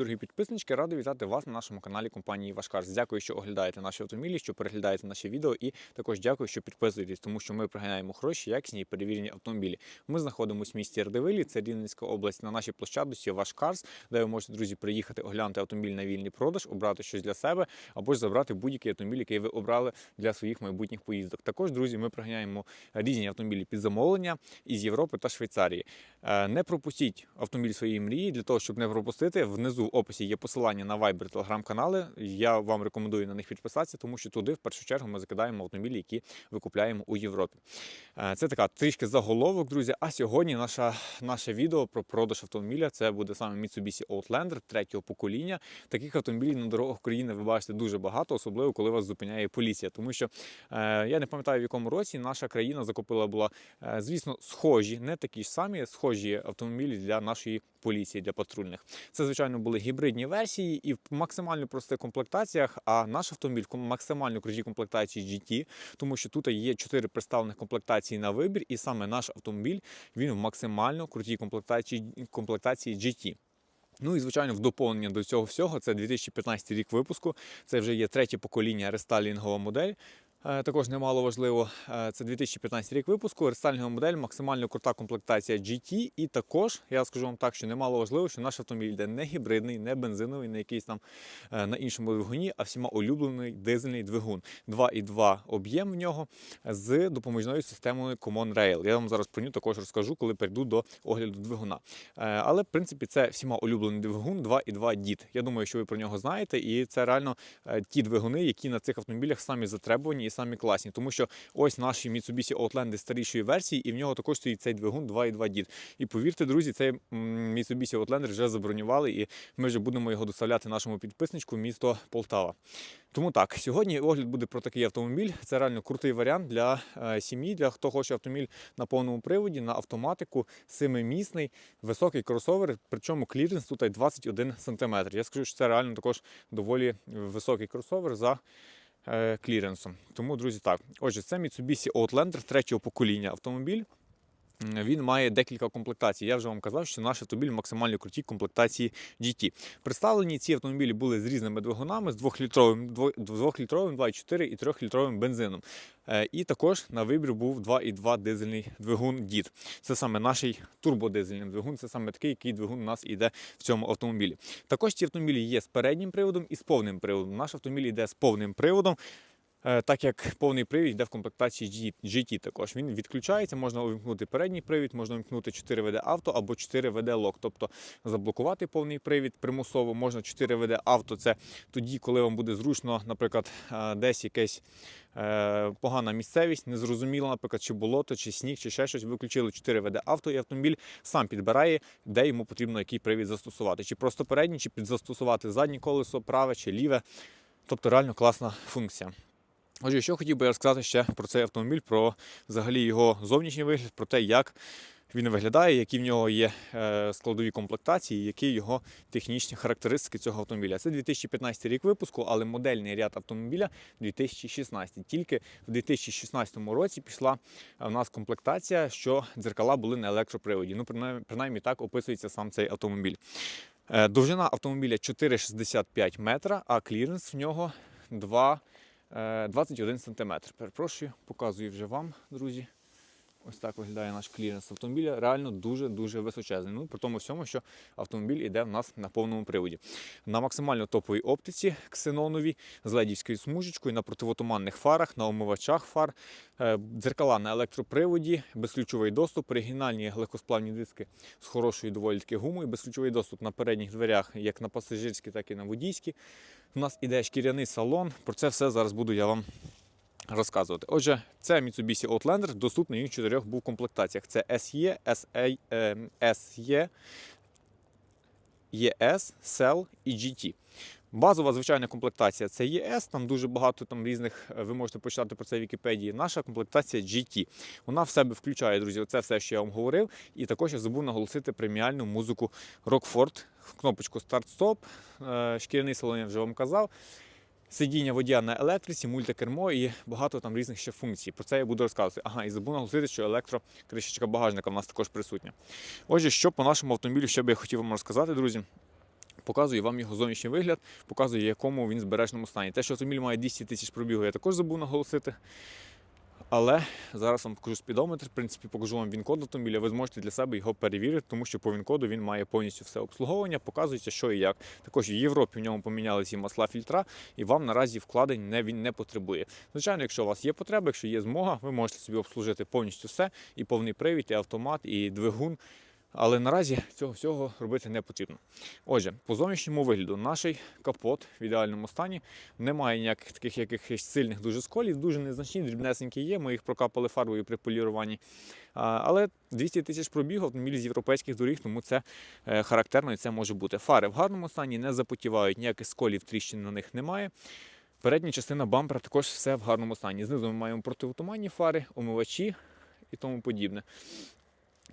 дорогі підписнички, радий вітати вас на нашому каналі компанії Вашкарс. Дякую, що оглядаєте наші автомобілі, що переглядаєте наші відео, і також дякую, що підписуєтесь, тому що ми приганяємо хороші, якісні і перевірені автомобілі. Ми знаходимося в місті Ардевилі, це Рівненська область, на нашій площадці Вашкарс, де ви можете, друзі, приїхати оглянути автомобіль на вільний продаж, обрати щось для себе або ж забрати будь-який автомобіль, який ви обрали для своїх майбутніх поїздок. Також, друзі, ми приганяємо різні автомобілі під замовлення із Європи та Швейцарії. Е, Не пропустіть автомобіль своєї мрії для того, щоб не пропустити. Внизу описі є посилання на Viber телеграм-канали. Я вам рекомендую на них підписатися, тому що туди в першу чергу ми закидаємо автомобілі, які ви купляємо у Європі. Е, Це така трішки заголовок, друзі. А сьогодні наша, наше відео про продаж автомобіля це буде саме Mitsubishi Outlander третього покоління. Таких автомобілів на дорогах України ви бачите дуже багато, особливо коли вас зупиняє поліція. Тому що е, я не пам'ятаю, в якому році наша країна закупила була, е, звісно, схожі, не такі ж самі, схожі автомобілі для нашої поліції, для патрульних. Це, звичайно, були гібридні версії і в максимально простих комплектаціях. А наш автомобіль максимально крутій комплектації GT, тому що тут є чотири представлених комплектації на вибір, і саме наш автомобіль він в максимально крутій комплектації, комплектації GT. Ну і звичайно, в доповнення до цього всього це 2015 рік випуску. Це вже є третє покоління рестайлінгова модель. Е, Також немало важливо, е, це 2015 рік випуску. Рестайлінгова модель, максимально крута комплектація GT. І також я скажу вам так, що немало важливо, що наш автомобіль йде не гібридний, не бензиновий, не якийсь там е, на іншому двигуні, а всіма улюблений дизельний двигун. 2,2 об'єм в нього з допоміжною системою Common Rail. Я вам зараз про нього також розкажу, коли перейду до огляду двигуна. Але в принципі це всіма улюблений двигун 2,2 дід. Я думаю, що ви про нього знаєте, і це реально ті двигуни, які на цих автомобілях самі затребувані самі класні. Тому що ось наші Mitsubishi Outlander старішої версії, і в нього також стоїть цей двигун 2,2 дід. І повірте, друзі, цей Mitsubishi Outlander вже забронювали, і ми вже будемо його доставляти нашому підписничку місто Полтава. Тому так, сьогодні огляд буде про такий автомобіль. Це реально крутий варіант для е, сім'ї, для хто хоче автомобіль на повному приводі, на автоматику, семимісний, високий кросовер, причому кліренс тут 21 см. Я скажу, що це реально також доволі високий кросовер за кліренсом. Тому, друзі, так. Отже, це Mitsubishi Outlander третього покоління автомобіль. Він має декілька комплектацій. Я вже вам казав, що наш автомобіль максимально круті комплектації GT. Представлені ці автомобілі були з різними двигунами, з 2-літровим, 2-літровим 2,4 і 3-літровим бензином. Е, І також на вибір був 2,2 дизельний двигун DIT. Це саме наш турбодизельний двигун, це саме такий, який двигун у нас йде в цьому автомобілі. Також ці автомобілі є з переднім приводом і з повним приводом. Наш автомобіль йде з повним приводом. Е, Так як повний привід йде в комплектації GT також. Він відключається, можна увімкнути передній привід, можна увімкнути 4 ВД авто або 4 ВД лок. Тобто заблокувати повний привід примусово можна 4 ВД авто. Це тоді, коли вам буде зручно, наприклад, е, десь якесь е, погана місцевість, незрозуміло, наприклад, чи болото, чи сніг, чи ще щось. Ви включили 4 ВД авто, і автомобіль сам підбирає, де йому потрібно який привід застосувати. Чи просто передній, чи підзастосувати заднє колесо, праве чи ліве. Тобто реально класна функція. Отже, що хотів би розказати ще про цей автомобіль, про взагалі його зовнішній вигляд, про те, як він виглядає, які в нього є е, складові комплектації, які його технічні характеристики цього автомобіля. Це 2015 рік випуску, але модельний ряд автомобіля 2016. Тільки в 2016 році пішла в нас комплектація, що дзеркала були на електроприводі. Ну, принаймні, так описується сам цей автомобіль. Е, Довжина автомобіля 4,65 метра, а кліренс в нього 2, е, 21 см. Перепрошую, показую вже вам, друзі. Ось так виглядає наш кліренс автомобіля. Реально дуже-дуже височезний. Ну, при тому всьому, що автомобіль іде в нас на повному приводі. На максимально топовій оптиці ксеноновій, з ледівською смужечкою, на противотуманних фарах, на омивачах фар, е, дзеркала на електроприводі, безключовий доступ, оригінальні легкосплавні диски з хорошою доволі таки гумою, безключовий доступ на передніх дверях, як на пасажирські, так і на водійські. У нас іде шкіряний салон. Про це все зараз буду я вам розказувати. Отже, це Mitsubishi Outlander, доступний в чотирьох був комплектаціях. Це SE, SA, е, SE, ES, Cell і GT. Базова звичайна комплектація це ЄС, там дуже багато там різних, е, ви можете почитати про це в Вікіпедії. Наша комплектація GT. Вона в себе включає, друзі, це все, що я вам говорив. І також я забув наголосити преміальну музику Rockford, кнопочку старт-стоп, е, шкіряний салон я вже вам казав. Сидіння водія на електриці, мультикермо і багато там різних ще функцій. Про це я буду розказувати. Ага, і забув наголосити, що електрокришечка багажника в нас також присутня. Отже, що по нашому автомобілю, що би я хотів вам розказати, друзі. Показую вам його зовнішній вигляд, показую, якому він збережному стані. Те, що автомобіль має 200 тисяч пробігу, я також забув наголосити. Але зараз вам покажу спідометр, в принципі, покажу вам він-код автомобіля. Ви зможете для себе його перевірити, тому що по він-коду він має повністю все обслуговування, показується, що і як. Також в Європі в ньому помінялися масла фільтра, і вам наразі вкладень не, він не потребує. Звичайно, якщо у вас є потреба, якщо є змога, ви можете собі обслужити повністю все, і повний привід, і автомат, і двигун. Але наразі цього всього робити не потрібно. Отже, по зовнішньому вигляду наш капот в ідеальному стані. Немає ніяких таких якихось сильних дуже сколів, дуже незначні, дрібнесенькі є. Ми їх прокапали фарбою при поліруванні. Але 200 тисяч пробігу автомобіль з європейських доріг, тому це е, характерно і це може бути. Фари в гарному стані не запотівають, ніяких сколів тріщин на них немає. Передня частина бампера також все в гарному стані. Знизу ми маємо протиотуманні фари, омивачі і тому подібне.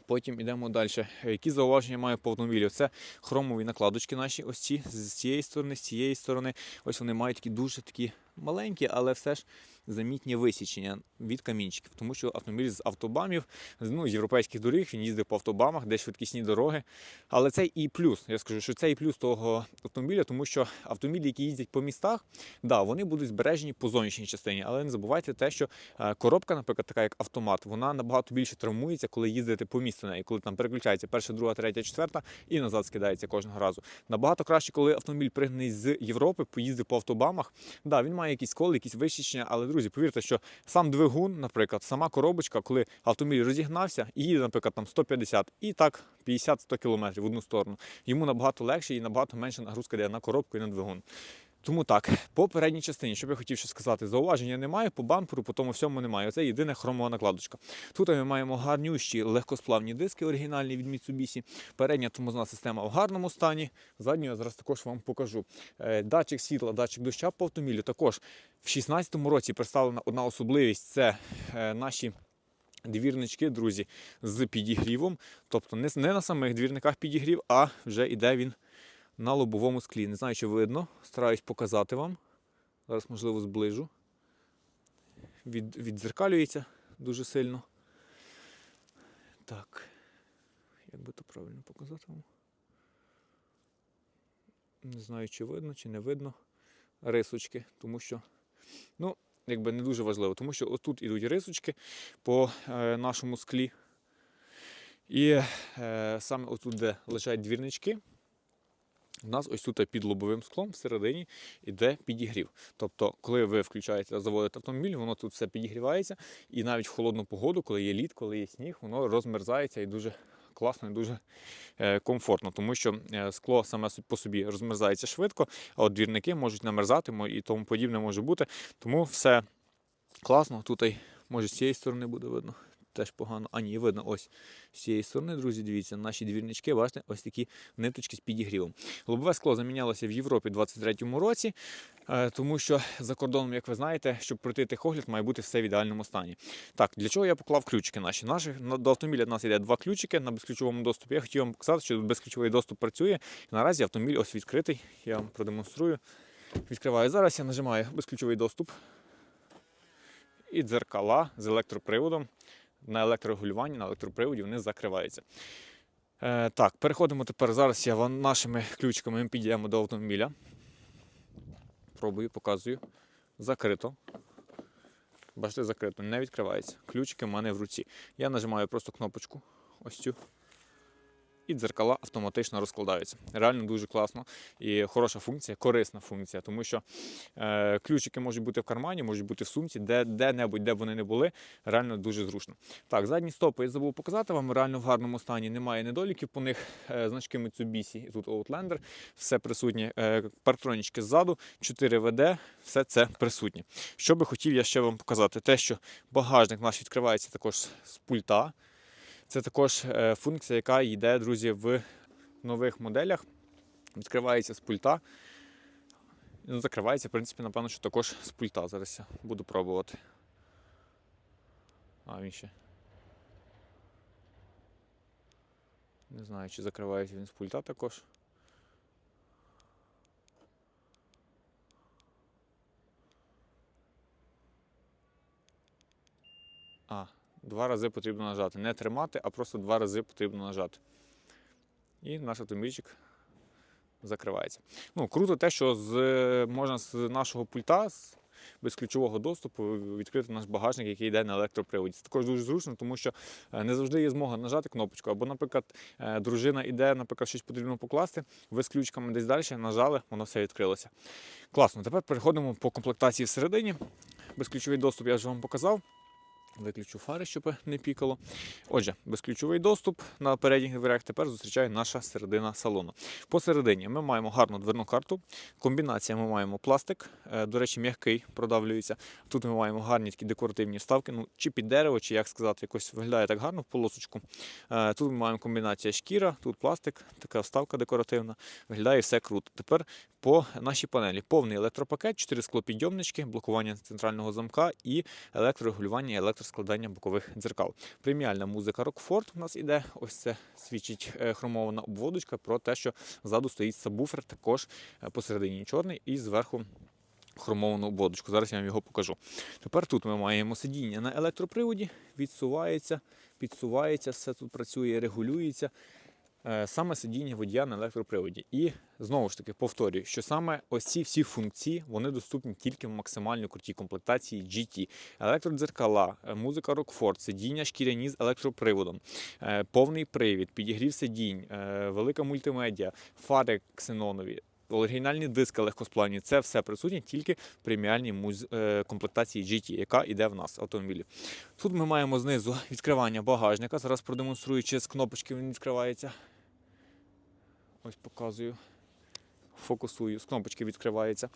Потім йдемо далі. Які зауваження маю по автомобілю? Це хромові накладочки наші, ось ці з цієї сторони, з цієї сторони. Ось вони мають такі дуже такі маленькі, але все ж замітні висічення від камінчиків. Тому що автомобіль з автобамів, ну, з європейських доріг, він їздив по автобамах, де швидкісні дороги. Але це і плюс. Я скажу, що це і плюс того автомобіля, тому що автомобілі, які їздять по містах, да, вони будуть збережені по зовнішній частині. Але не забувайте те, що е, коробка, наприклад, така як автомат, вона набагато більше травмується, коли їздите по місту неї, коли там переключається перша, друга, третя, четверта і назад скидається кожного разу. Набагато краще, коли автомобіль пригнаний з Європи, поїздив по автобамах. Да, він має якісь коли, якісь вищення, але друзі, повірте, що сам двигун, наприклад, сама коробочка, коли автомобіль розігнався і їде, наприклад, там 150 і так 50-100 км в одну сторону. Йому набагато легше і набагато менше нагрузка йде на коробку і на двигун. Тому так, по передній частині, що б я хотів ще сказати, зауваження немає, по бамперу, по тому всьому немає. Це єдина хромова накладочка. Тут ми маємо гарнющі легкосплавні диски оригінальні від Mitsubishi. Передня тормозна система в гарному стані. Задню я зараз також вам покажу. Е, Датчик світла, датчик доща по автомобілю. Також в 2016 році представлена одна особливість це е, наші. Двірнички, друзі, з підігрівом. Тобто не на самих двірниках підігрів, а вже йде він на лобовому склі. Не знаю, чи видно. Стараюсь показати вам. Зараз, можливо, зближу. Від, віддзеркалюється дуже сильно. Так. Як би то правильно показати вам? Не знаю, чи видно, чи не видно рисочки, тому що, ну, якби не дуже важливо, тому що отут ідуть рисочки по е, нашому склі. І е, саме отут, де лежать двірнички, у нас ось тут під лобовим склом всередині йде підігрів. Тобто, коли ви включаєте заводите автомобіль, воно тут все підігрівається, і навіть в холодну погоду, коли є лід, коли є сніг, воно розмерзається і дуже класно і дуже е, комфортно, тому що е, скло саме по собі розмерзається швидко, а от двірники можуть намерзати і тому подібне може бути. Тому все класно. Тут може з цієї сторони буде видно. Теж погано. А ні, видно, ось з цієї сторони, друзі, дивіться, наші двірнички, бачите, ось такі ниточки з підігрівом. Лобове скло замінялося в Європі у 23-му році, е, тому що за кордоном, як ви знаєте, щоб пройти техогляд, має бути все в ідеальному стані. Так, для чого я поклав ключики наші? Наші до автомобіля в нас йде два ключики на безключовому доступі. Я хотів вам показати, що безключовий доступ працює. Наразі автомобіль ось відкритий. Я вам продемонструю. Відкриваю зараз, я нажимаю безключовий доступ. І дзеркала з електроприводом на електрорегулюванні, на електроприводі вони закриваються. Е, так, переходимо тепер. Зараз я нашими ключиками ми підійдемо до автомобіля. Пробую, показую. Закрито. Бачите, закрито, не відкривається. Ключики в мене в руці. Я нажимаю просто кнопочку, ось цю. І дзеркала автоматично розкладаються. Реально дуже класно і хороша функція, корисна функція, тому що е, ключики можуть бути в кармані, можуть бути в сумці, де, де-небудь, де б вони не були. Реально дуже зручно. Так, задні стопи я забув показати вам. Реально в гарному стані. Немає недоліків по них. Е, значки Mitsubishi і тут Outlander. Все присутнє. Е, парктронічки ззаду, 4 ВД, все це присутнє. Що би хотів я ще вам показати? Те, що багажник наш відкривається також з пульта. Це також е, функція, яка йде, друзі, в нових моделях. Відкривається з пульта. Ну, Закривається, в принципі, напевно, що також з пульта. Зараз я буду пробувати. А, він ще. Не знаю, чи закривається він з пульта також. А, два рази потрібно нажати. Не тримати, а просто два рази потрібно нажати. І наш автомобільчик закривається. Ну, круто те, що з, можна з нашого пульта. з Без ключового доступу відкрити наш багажник, який йде на електроприводі. Це також дуже зручно, тому що е, не завжди є змога нажати кнопочку. Або, наприклад, е, дружина йде, наприклад, щось потрібно покласти, ви з ключками десь далі нажали, воно все відкрилося. Класно. Тепер переходимо по комплектації всередині. Безключовий доступ я вже вам показав. Виключу фари, щоб не пікало. Отже, безключовий доступ на передніх дверях тепер зустрічає наша середина салону. Посередині ми маємо гарну дверну карту. Комбінація ми маємо пластик, е, до речі, м'який продавлюється. Тут ми маємо гарні такі декоративні вставки, ну чи під дерево, чи як сказати, якось виглядає так гарно в полосочку. Е, Тут ми маємо комбінація шкіра, тут пластик, така вставка декоративна. Виглядає все круто. Тепер по нашій панелі повний електропакет, 4 склопідйомнички, блокування центрального замка і електрорегулювання і електроскладання бокових дзеркал. Преміальна музика Rockford у нас іде. Ось це свідчить е, хромована обводочка про те, що ззаду стоїть сабвуфер, також е, посередині чорний і зверху. Хромовану обводочку. Зараз я вам його покажу. Тепер тут ми маємо сидіння на електроприводі, відсувається, підсувається, все тут працює, регулюється. Е, Саме сидіння водія на електроприводі. І знову ж таки повторюю, що саме ось ці всі функції вони доступні тільки в максимально крутій комплектації GT. Електродзеркала, е, музика Rockford, сидіння шкіряні з електроприводом, е, повний привід, підігрів сидінь, велика мультимедіа, фари ксенонові. Оригінальні диски легкосплавні це все присутнє тільки в преміальній муз... комплектації GT, яка йде в нас в автомобілі. Тут ми маємо знизу відкривання багажника. Зараз продемонструю, чи з кнопочки він відкривається. Ось показую. Фокусую, з кнопочки відкривається.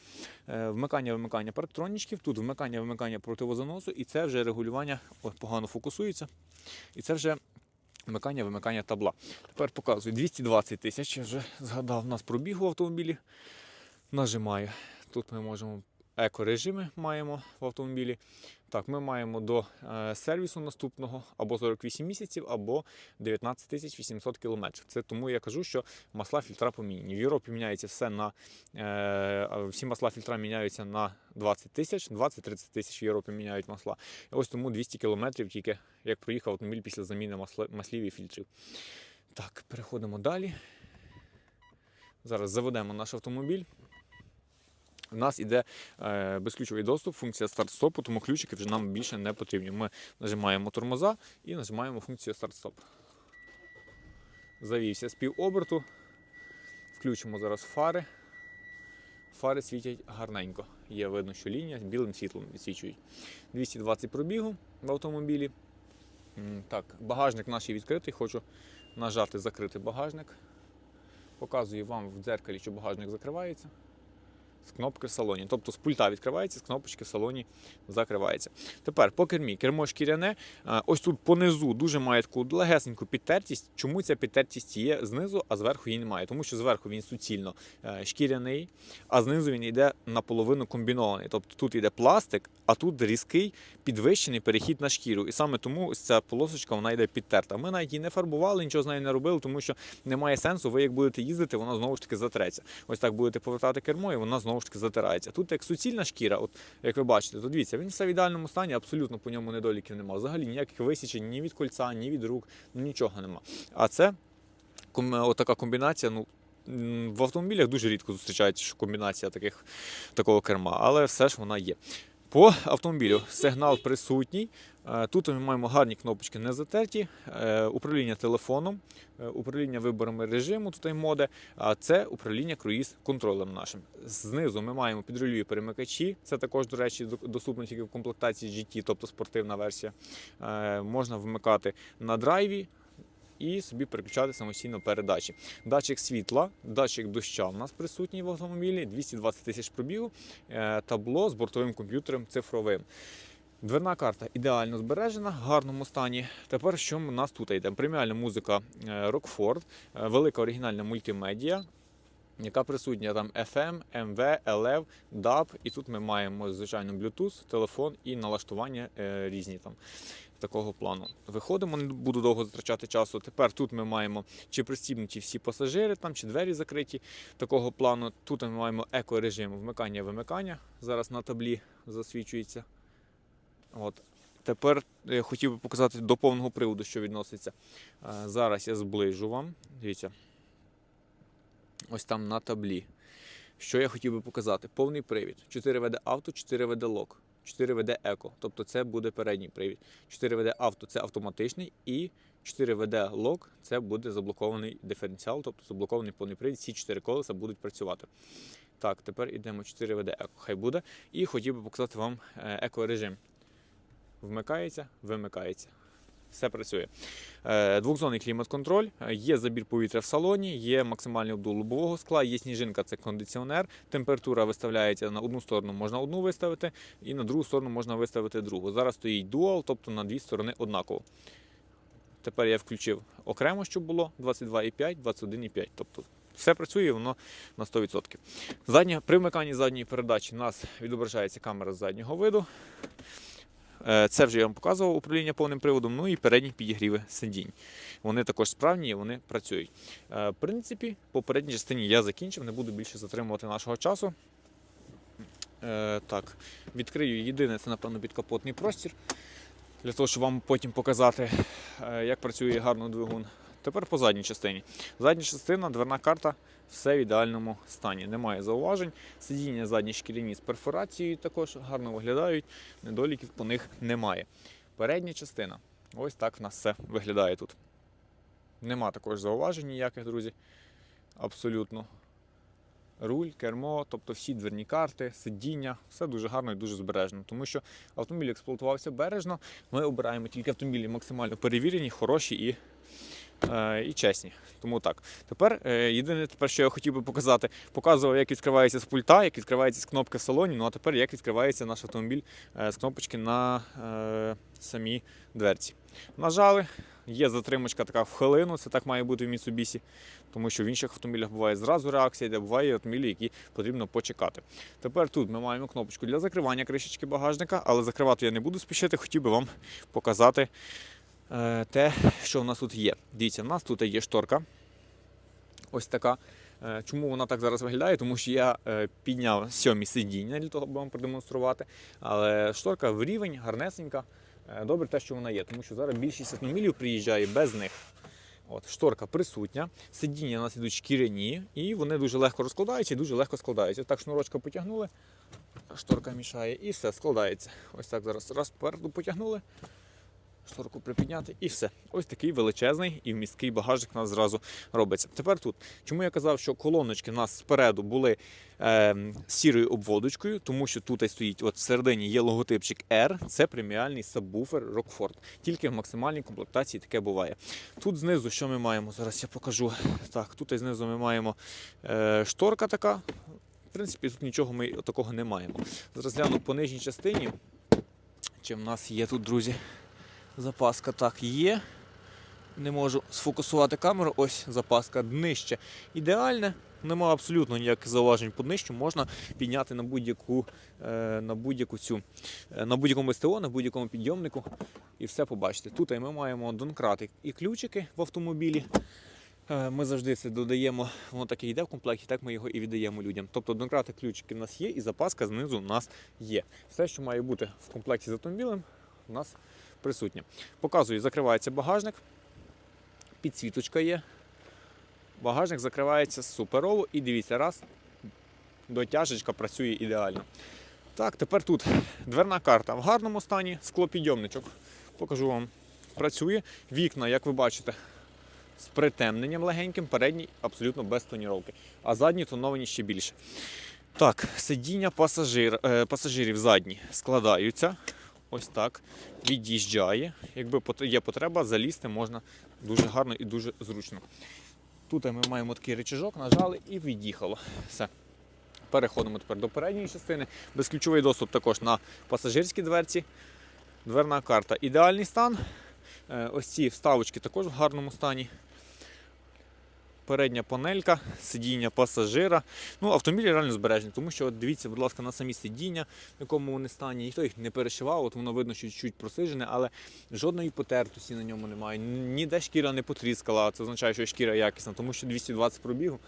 Е, Вмикання вимикання парктронічків, тут вмикання вимикання противозаносу, і це вже регулювання ой, погано фокусується. І це вже вмикання вимикання табла. Тепер показую 220 тисяч. Я вже згадав, у нас пробіг в автомобілі. Нажимаю. Тут ми можемо еко-режими маємо в автомобілі. Так, ми маємо до е, сервісу наступного або 48 місяців, або 19 тисяч 800 кілометрів. Це тому я кажу, що масла фільтра поміняні. В Європі міняється все на е, всі масла фільтра міняються на 20 тисяч, 20-30 тисяч в Європі міняють масла. Ось тому 200 кілометрів тільки як проїхав автомобіль після заміни маслів і фільтрів. Так, переходимо далі. Зараз заведемо наш автомобіль. У нас іде е, безключовий доступ, функція старт-стопу, тому ключики вже нам більше не потрібні. Ми нажимаємо тормоза і нажимаємо функцію старт-стоп. Завівся з півоберту. Включимо зараз фари. Фари світять гарненько. Є видно, що лінія білим світлом відсвічують. 220 пробігу в автомобілі. Так, багажник наш відкритий. Хочу нажати закрити багажник. Показую вам в дзеркалі, що багажник закривається з кнопки в салоні. Тобто з пульта відкривається, з кнопочки в салоні закривається. Тепер по кермі. Кермо шкіряне. Ось тут понизу дуже має таку легесеньку підтертість. Чому ця підтертість є знизу, а зверху її немає? Тому що зверху він суцільно е, шкіряний, а знизу він йде наполовину комбінований. Тобто тут йде пластик, а тут різкий підвищений перехід на шкіру. І саме тому ось ця полосочка вона йде підтерта. Ми навіть її не фарбували, нічого з нею не робили, тому що немає сенсу. Ви як будете їздити, вона знову ж таки затреться. Ось так будете повертати кермо, і вона знову ж таки затирається. Тут як суцільна шкіра, от як ви бачите, то дивіться, він все в ідеальному стані, абсолютно по ньому недоліків немає. Взагалі ніяких висічень ні від кольця, ні від рук, нічого нема. А це отака комбінація, ну. В автомобілях дуже рідко зустрічається комбінація таких, такого керма, але все ж вона є. По автомобілю сигнал присутній. Е, Тут ми маємо гарні кнопочки не затерті, е, управління телефоном, е, управління виборами режиму, тут і а це управління круїз контролем нашим. Знизу ми маємо підрульові перемикачі. Це також, до речі, доступно тільки в комплектації GT, тобто спортивна версія. Можна вмикати на драйві. І собі переключати самостійно передачі. Датчик світла, датчик доща у нас присутній в автомобілі, 220 тисяч пробігу, табло з бортовим комп'ютером цифровим. Дверна карта ідеально збережена, в гарному стані. Тепер що у нас тут йде? Преміальна музика е, Rockford, е, велика оригінальна мультимедіа, яка присутня там FM, MV, LF, DAB. І тут ми маємо, звичайно, Bluetooth, телефон і налаштування е, різні там. Такого плану. Виходимо, не буду довго затрачати часу. Тепер тут ми маємо чи пристібнуті всі пасажири, там, чи двері закриті такого плану. Тут ми маємо еко-режим вмикання-вимикання. Зараз на таблі засвічується. От. Тепер я хотів би показати до повного приводу, що відноситься. Е, Зараз я зближу вам. Дивіться. ось там на таблі. Що я хотів би показати? Повний привід. 4 веде авто, 4 веде лок, 4 веде еко. Тобто це буде передній привід. 4 веде авто це автоматичний, і 4 веде лок це буде заблокований диференціал, тобто заблокований повний привід. Всі 4 колеса будуть працювати. Так, тепер йдемо 4 веде еко. Хай буде. І хотів би показати вам е, еко-режим. Вмикається, вимикається. Все працює. Е, Двохзонний клімат-контроль, є забір повітря в салоні, є максимальний обдув лобового скла, є сніжинка, це кондиціонер. Температура виставляється на одну сторону, можна одну виставити, і на другу сторону можна виставити другу. Зараз стоїть дуал, тобто на дві сторони однаково. Тепер я включив окремо, щоб було 22,5, 21,5. Тобто все працює, воно на 100%. Задня, при вмиканні задньої передачі у нас відображається камера з заднього виду. Е, Це вже я вам показував управління повним приводом. Ну і передні підігріви сидінь. Вони також справні, вони працюють. Е, В принципі, по передній частині я закінчив, не буду більше затримувати нашого часу. Е, Так, відкрию єдине, це напевно підкапотний простір. Для того, щоб вам потім показати, як працює гарно двигун. Тепер по задній частині. Задня частина, дверна карта, все в ідеальному стані. Немає зауважень. Сидіння задні шкіряні з перфорацією також гарно виглядають, недоліків по них немає. Передня частина. Ось так в нас все виглядає тут. Нема також зауважень ніяких, друзі. Абсолютно. Руль, кермо, тобто всі дверні карти, сидіння, все дуже гарно і дуже збережено. Тому що автомобіль експлуатувався бережно. Ми обираємо тільки автомобілі максимально перевірені, хороші і, і чесні. Тому так. Тепер е, єдине, тепер, що я хотів би показати, показував, як відкривається з пульта, як відкривається з кнопки в салоні. Ну а тепер як відкривається наш автомобіль е, з кнопочки на е, самій дверці. Нажали. Є затримочка така в хвилину, це так має бути в Mitsubishi, тому що в інших автомобілях буває зразу реакція, де буває автомобілі, які потрібно почекати. Тепер тут ми маємо кнопочку для закривання кришечки багажника, але закривати я не буду спішити, хотів би вам показати е, те, що в нас тут є. Дивіться, в нас тут є шторка. Ось така. Е, Чому вона так зараз виглядає? Тому що я е, підняв сьомі сидіння для того, аби вам продемонструвати. Але шторка в рівень, гарнесенька. Е, Добре те, що вона є, тому що зараз більшість автомобілів приїжджає без них. От, шторка присутня, сидіння у нас ідуть шкіряні, і вони дуже легко розкладаються і дуже легко складаються. Так шнурочка потягнули, шторка мішає і все складається. Ось так зараз раз попереду потягнули, шторку припідняти і все. Ось такий величезний і вмісткий багажник у нас зразу робиться. Тепер тут. Чому я казав, що колоночки у нас спереду були е, сірою обводочкою, тому що тут стоїть от всередині є логотипчик R, це преміальний сабвуфер Rockford. Тільки в максимальній комплектації таке буває. Тут знизу, що ми маємо? Зараз я покажу. Так, тут знизу ми маємо е, шторка така. В принципі, тут нічого ми такого не маємо. Зараз гляну по нижній частині. Чи в нас є тут, друзі, запаска? Так, є. Не можу сфокусувати камеру. Ось запаска днище. Ідеальне, нема абсолютно ніяких зауважень по днищу. Можна підняти на будь-яку е, на будь-яку цю е, на будь-якому СТО, на будь-якому підйомнику і все побачите. Тут ми маємо донкрати і ключики в автомобілі. Е, Ми завжди це додаємо, воно так і йде в комплекті, так ми його і віддаємо людям. Тобто донкрати ключики в нас є, і запаска знизу у нас є. Все, що має бути в комплекті з автомобілем, у нас присутнє. Показую, закривається багажник, підсвіточка є. Багажник закривається суперово і дивіться, раз, дотяжечка працює ідеально. Так, тепер тут дверна карта в гарному стані, склопідйомничок. Покажу вам. Працює. Вікна, як ви бачите, з притемненням легеньким, передній абсолютно без тоніровки, а задні тоновані ще більше. Так, сидіння пасажир, е, пасажирів задні складаються. Ось так. Від'їжджає. Якби є потреба, залізти можна дуже гарно і дуже зручно. Тут ми маємо такий рычажок, нажали і від'їхало. Все. Переходимо тепер до передньої частини. Безключовий доступ також на пасажирській дверці. Дверна карта. Ідеальний стан. Е, Ось ці вставочки також в гарному стані. Передня панелька, сидіння пасажира. Ну, автомобілі реально збережені, тому що от дивіться, будь ласка, на самі сидіння, в якому вони стані. Ніхто їх не перешивав, от воно видно, що чуть просижене, але жодної потертості на ньому немає. Ніде шкіра не потріскала, це означає, що шкіра якісна, тому що 220 пробігу.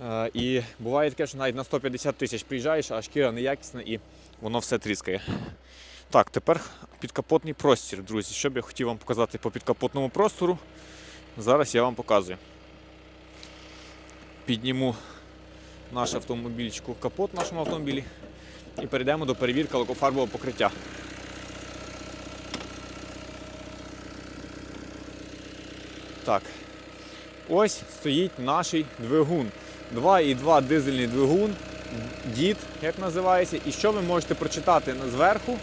Е, І буває таке, що навіть на 150 тисяч приїжджаєш, а шкіра неякісна і воно все тріскає. Так, тепер підкапотний простір, друзі. Що б я хотів вам показати по підкапотному простору, зараз я вам показую. Підніму наш автомобільчику, капот нашому автомобілі і перейдемо до перевірки лакофарбового покриття. Так. Ось стоїть наш двигун. 2,2 дизельний двигун, дід, як називається. І що ви можете прочитати зверху?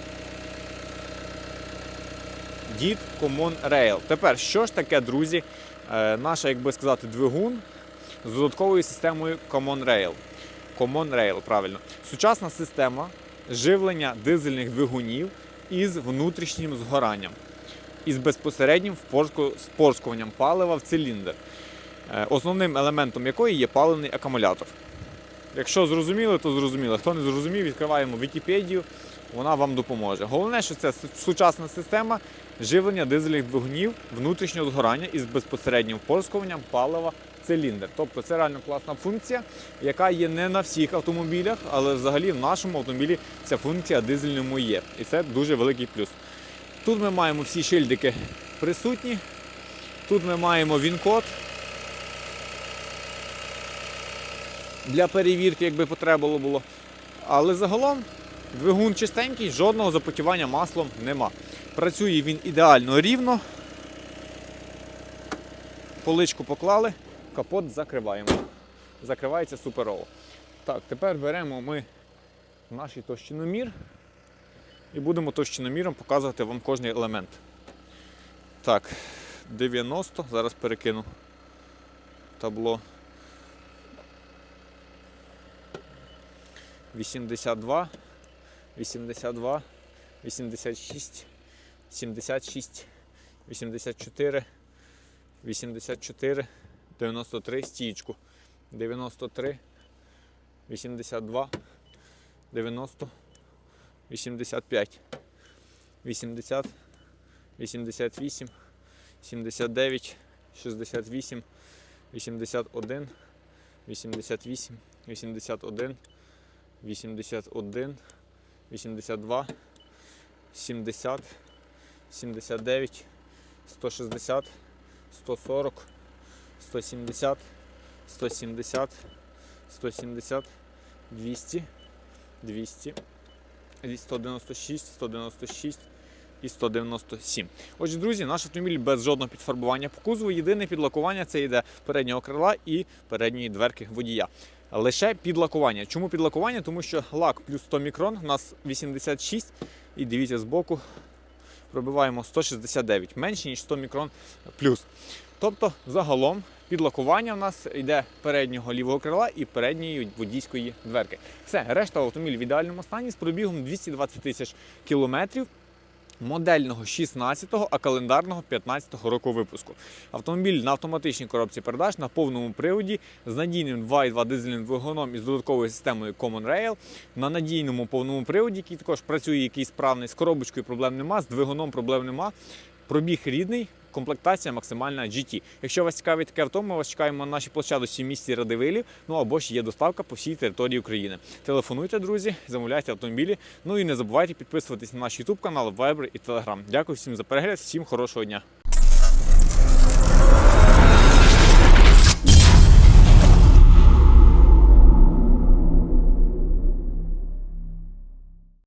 Дід Common Rail. Тепер, що ж таке, друзі, е, наша, як би сказати, двигун з додатковою системою Common Rail. Common Rail, правильно. Сучасна система живлення дизельних двигунів із внутрішнім згоранням із безпосереднім впорску- впорскуванням палива в циліндр, е, основним елементом якої є паливний акумулятор. Якщо зрозуміли, то зрозуміли. Хто не зрозумів, відкриваємо Вікіпедію, вона вам допоможе. Головне, що це сучасна система живлення дизельних двигунів внутрішнього згорання із безпосереднім впорскуванням палива циліндр. Тобто це реально класна функція, яка є не на всіх автомобілях, але взагалі в нашому автомобілі ця функція дизельному є. І це дуже великий плюс. Тут ми маємо всі шильдики присутні. Тут ми маємо він-код. Для перевірки, якби потребало було. Але загалом двигун чистенький, жодного запотівання маслом нема. Працює він ідеально рівно. Поличку поклали, капот закриваємо. Закривається суперово. Так, тепер беремо ми наш товщиномір і будемо товщиноміром показувати вам кожний елемент. Так, 90, зараз перекину табло. 82, 82, 86, 76, 84, 84, 93, стічку. 93, 82, 90, 85, 80, 88, 79, 68, 81, 88, 81, 81, 82, 70, 79, 160, 140, 170, 170, 170, 200, 200, 196, 196 і 197. Отже, друзі, наш автомобіль без жодного підфарбування по кузову. Єдине підлакування це йде переднього крила і передньої дверки водія. Лише підлакування. Чому підлакування? Тому що лак плюс 100 мікрон, у нас 86, і дивіться збоку, пробиваємо 169, менше ніж 100 мікрон плюс. Тобто, загалом підлакування у нас йде переднього лівого крила і передньої водійської дверки. Все, решта автомобіль в ідеальному стані з пробігом 220 тисяч кілометрів. Модельного 16-го, а календарного 15-го року випуску. Автомобіль на автоматичній коробці передач на повному приводі з надійним 2.2 дизельним двигуном із додатковою системою Common Rail, на надійному повному приводі, який також працює, який справний, з коробочкою проблем нема, з двигуном проблем нема. Пробіг рідний, комплектація максимальна GT. Якщо вас цікавить таке авто, ми вас чекаємо на нашій площадості в місті Радивилі. ну або ж є доставка по всій території України. Телефонуйте, друзі, замовляйте автомобілі. Ну і не забувайте підписуватись на наш YouTube канал, Viber і Telegram. Дякую всім за перегляд, всім хорошого дня.